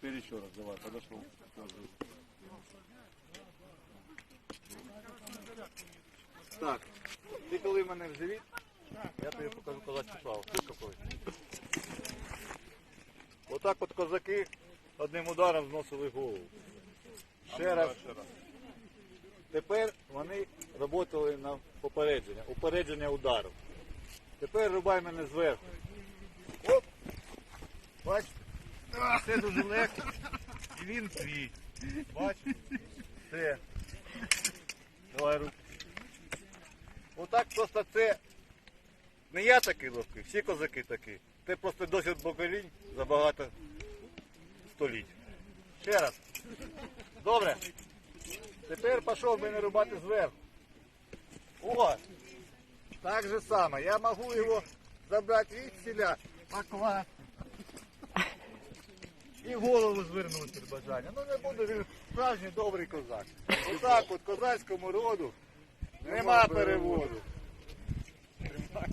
Теперь еще раз, давай, подошел. Так, ти коли мене в живіт, я тобі покажу козацьку справу. Ти какой? Отак от козаки одним ударом зносили голову. Ще раз. Тепер вони працювали на попередження, упередження удару. Тепер рубай мене зверху. Все дуже легко. І він твій. Бачиш? Все. Давай руки. Отак просто це не я такий ловкий, всі козаки такі. Це просто досвід поколінь за багато століть. Ще раз. Добре. Тепер пішов мене рубати зверху. О! Так же само. Я можу його забрати від селя, покласти. Голову звернути з бажання. Ну не буде він справжній добрий козак. Отак от козацькому роду нема переводу.